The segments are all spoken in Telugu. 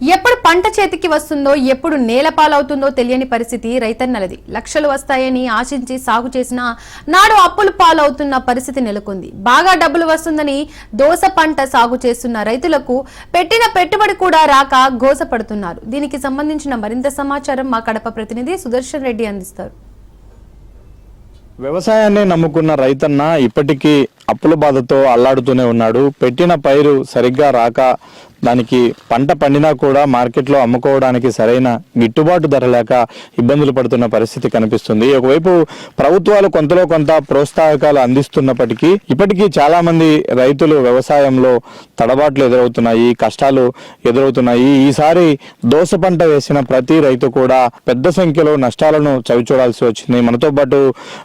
ఎప్పుడు పంట చేతికి వస్తుందో ఎప్పుడు నేల పాలవుతుందో తెలియని పరిస్థితి రైతన్నలది లక్షలు వస్తాయని ఆశించి సాగు చేసిన నాడు అప్పులు పాలవుతున్న పరిస్థితి నెలకొంది. బాగా డబ్బులు వస్తుందని దోస పంట సాగు చేస్తున్న రైతులకు పెట్టిన పెట్టుబడి కూడా రాక గోసపడుతున్నారు. దీనికి సంబంధించిన మరింత సమాచారం మా కడప ప్రతినిధి సుదర్శన్ రెడ్డి అందిస్తారు. వ్యవసాయాన్ని నమ్ముకున్న రైతన్న ఇప్పటికీ అప్పుల బాధతో అల్లాడుతూనే ఉన్నాడు. పెట్టిన పైరు సరిగ్గా రాక దానికి పంట పండినా కూడా మార్కెట్లో అమ్ముకోవడానికి సరైన గిట్టుబాటు ధర లేక ఇబ్బందులు పడుతున్న పరిస్థితి కనిపిస్తుంది. ఒకవైపు ప్రభుత్వాలు కొంతలో కొంత ప్రోత్సాహకాలు అందిస్తున్నప్పటికీ ఇప్పటికీ చాలామంది రైతులు వ్యవసాయంలో తడబాట్లు ఎదురవుతున్నాయి కష్టాలు ఎదురవుతున్నాయి. ఈసారి దోస పంట వేసిన ప్రతి రైతు కూడా పెద్ద సంఖ్యలో నష్టాలను చవిచూడాల్సి వచ్చింది. మనతో పాటు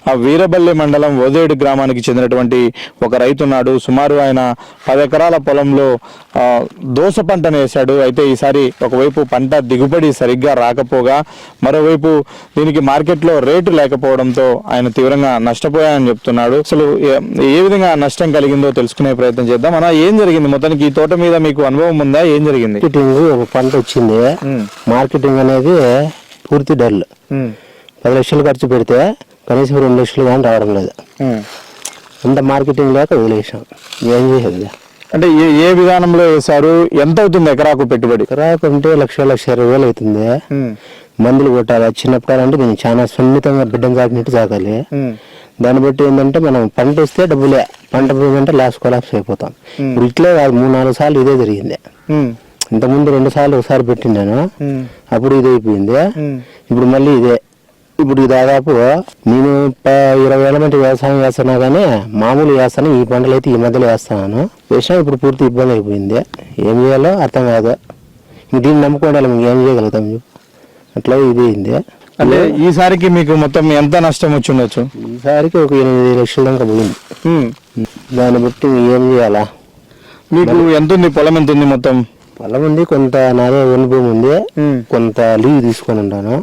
ఆ వీరబల్లి మండలం ఓదేడు గ్రామానికి చెందినటువంటి ఒక రైతున్నాడు సుమారు ఆయన పది ఎకరాల పొలంలో దోస పంటను వేశాడు. అయితే ఈసారి ఒకవైపు పంట దిగుబడి సరిగ్గా రాకపోగా మరోవైపు దీనికి మార్కెట్లో రేటు లేకపోవడంతో ఆయన తీవ్రంగా నష్టపోయాయని చెప్తున్నాడు. అసలు ఏ- విధంగా నష్టం కలిగిందో తెలుసుకునే ప్రయత్నం చేద్దాం. అన్న ఏం జరిగింది? మొత్తానికి ఈ తోట మీద మీకు అనుభవం ఉందా? ఏం జరిగింది? ఒక పంట వచ్చింది. మార్కెటింగ్ అనేది పూర్తి డల్. పది లక్షలు ఖర్చు పెడితే కనీసం రెండు లక్షలు కానీ రావడం లేదు. అంత మార్కెటింగ్ లేక వదిలేసాం ఏం చేసేది అంటే ఏ ఏ విధానంలో వేశారు? ఎంత అవుతుంది ఎకరాకు పెట్టుబడి? ఎకరాకు అంటే లక్ష లక్ష ఇరవై వేలు అవుతుంది. మందులు కొట్టాలి? చిన్నప్పుడు అంటే మేము చాలా సున్నితంగా బిడ్డను సాకినట్టు సాకాలి దాన్ని బట్టి ఏంటంటే మనం పంట ఇస్తే డబ్బులే. పంట పోయిందంటే లాస్ కొలాప్స్ అయిపోతాం. ఇప్పుడు ఇట్లే కాదు మూడు నాలుగు సార్లు ఇదే జరిగింది. ఇంతకుముందు రెండు సార్లు ఒకసారి పెట్టిండాను. అప్పుడు ఇది అయిపోయింది. ఇప్పుడు మళ్ళీ ఇదే. ఇప్పుడు దాదాపు నేను ఇరవై ఏళ్ళ మంది వ్యవసాయం చేస్తున్నా కానీ మామూలు చేస్తాను ఈ పంటలు అయితే ఈ మధ్యలో వేస్తున్నాను. వేసినా ఇప్పుడు పూర్తి ఇబ్బంది అయిపోయింది. ఏం చేయాలో అర్థం కాదు. దీన్ని నమ్ముకోవడాలి ఏం చేయగలుగుతాం చెప్పు. అట్లా ఇది అయింది అంటే ఈసారికి మీకు మొత్తం ఎంత నష్టం వచ్చి ఉండొచ్చు? ఈసారికి ఒక ఎనిమిది లక్షల దాకా పోయింది. దాన్ని బట్టి ఏం చేయాలా? మీకు ఎంత ఉంది? పొలం ఎంత ఉంది మొత్తం? పొలం ఉంది కొంత నాదే వన్ భూమి ఉంది. కొంత లీవ్ తీసుకొని ఉంటాను.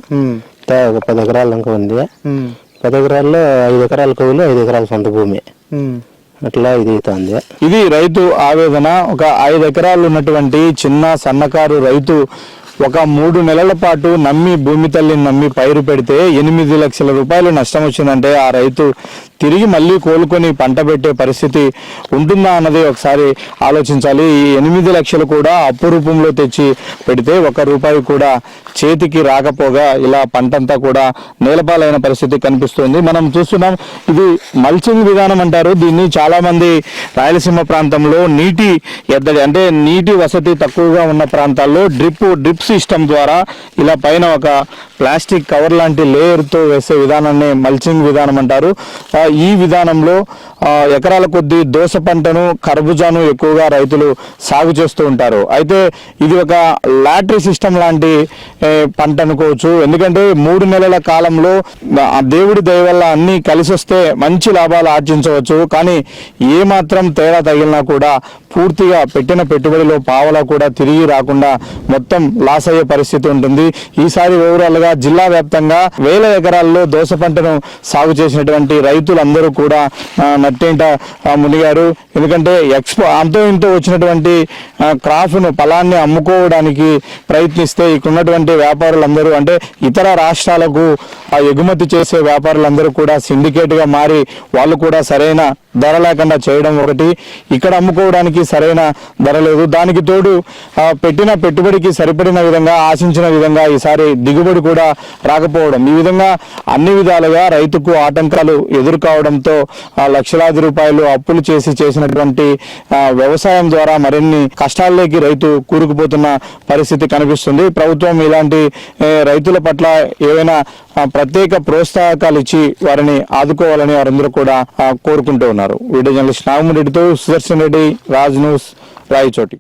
తా ఒక పది ఎకరాల దాకా ఉంది. పది ఎకరాల్లో ఐదు ఎకరాల కవులు ఐదు ఎకరాల సొంత భూమి. అట్లా ఇది అవుతుంది. ఇది రైతు ఆవేదన. ఒక ఐదు ఎకరాలు ఉన్నటువంటి చిన్న సన్నకారు రైతు ఒక మూడు నెలల పాటు నమ్మి భూమి తల్లిని నమ్మి పైరు పెడితే ఎనిమిది లక్షల రూపాయలు నష్టం వచ్చిందంటే ఆ రైతు తిరిగి మళ్ళీ కోలుకొని పంట పెట్టే పరిస్థితి ఉంటుందా అన్నది ఒకసారి ఆలోచించాలి. ఈ ఎనిమిది లక్షలు కూడా అప్పు రూపంలో తెచ్చి పెడితే ఒక రూపాయి కూడా చేతికి రాకపోగా ఇలా పంటంతా కూడా నేలపాలైన పరిస్థితి కనిపిస్తుంది. మనం చూస్తున్నాం ఇది మల్చింగ్ విధానం అంటారు. దీన్ని చాలామంది రాయలసీమ ప్రాంతంలో నీటి ఎద్దడి అంటే నీటి వసతి తక్కువగా ఉన్న ప్రాంతాల్లో డ్రిప్ డ్రిప్స్ సిస్టమ్ ద్వారా ఇలా పైన ఒక ప్లాస్టిక్ కవర్ లాంటి లేయర్తో వేసే విధానాన్ని మల్చింగ్ విధానం అంటారు. ఈ విధానంలో ఎకరాల కొద్దీ దోస పంటను కర్బుజాను ఎక్కువగా రైతులు సాగు చేస్తూ ఉంటారు. అయితే ఇది ఒక లాటరీ సిస్టమ్ లాంటి పంట అనుకోవచ్చు. ఎందుకంటే మూడు నెలల కాలంలో ఆ దేవుడి దయ వల్ల అన్ని కలిసి వస్తే మంచి లాభాలు ఆర్జించవచ్చు. కానీ ఏ మాత్రం తేడా తగిలినా కూడా పూర్తిగా పెట్టిన పెట్టుబడిలో పావలా కూడా తిరిగి రాకుండా మొత్తం లాస్ అయ్యే పరిస్థితి ఉంటుంది. ఈసారి ఓవరాల్గా జిల్లా వ్యాప్తంగా వేల ఎకరాల్లో దోస పంటను సాగు చేసినటువంటి రైతులందరూ కూడా నట్టేంట మునిగారు. ఎందుకంటే ఎక్స్పో అంతో ఇంతో వచ్చినటువంటి క్రాఫ్ట్ను పొలాన్ని ఫలాన్ని అమ్ముకోవడానికి ప్రయత్నిస్తే ఇక్కడున్నటువంటి వ్యాపారులందరూ అంటే ఇతర రాష్ట్రాలకు ఆ ఎగుమతి చేసే వ్యాపారులందరూ కూడా సిండికేట్గా మారి వాళ్ళు కూడా సరైన ధర లేకుండా చేయడం ఒకటి. ఇక్కడ అమ్ముకోవడానికి సరైన ధర లేదు. దానికి తోడు పెట్టిన పెట్టుబడికి సరిపడిన విధంగా ఆశించిన విధంగా ఈసారి దిగుబడి కూడా రాకపోవడం. ఈ విధంగా అన్ని విధాలుగా రైతుకు ఆటంకాలు ఎదుర్కోవడంతో లక్షలాది రూపాయలు అప్పులు చేసి చేసినటువంటి వ్యవసాయం ద్వారా మరిన్ని కష్టాల్లోకి రైతు కూరుకుపోతున్న పరిస్థితి కనిపిస్తుంది. ప్రభుత్వం ఇలాంటి రైతుల పట్ల ఏవైనా ప్రత్యేక ప్రోత్సాహకాలు ఇచ్చి వారిని ఆదుకోవాలని వారందరూ కూడా కోరుకుంటూ ఉన్నారు. వీడియో జర్నలిస్ట్ నాగమరెడ్డితో సుదర్శన్ రెడ్డి రాజ్ న్యూస్ రాయచోటి.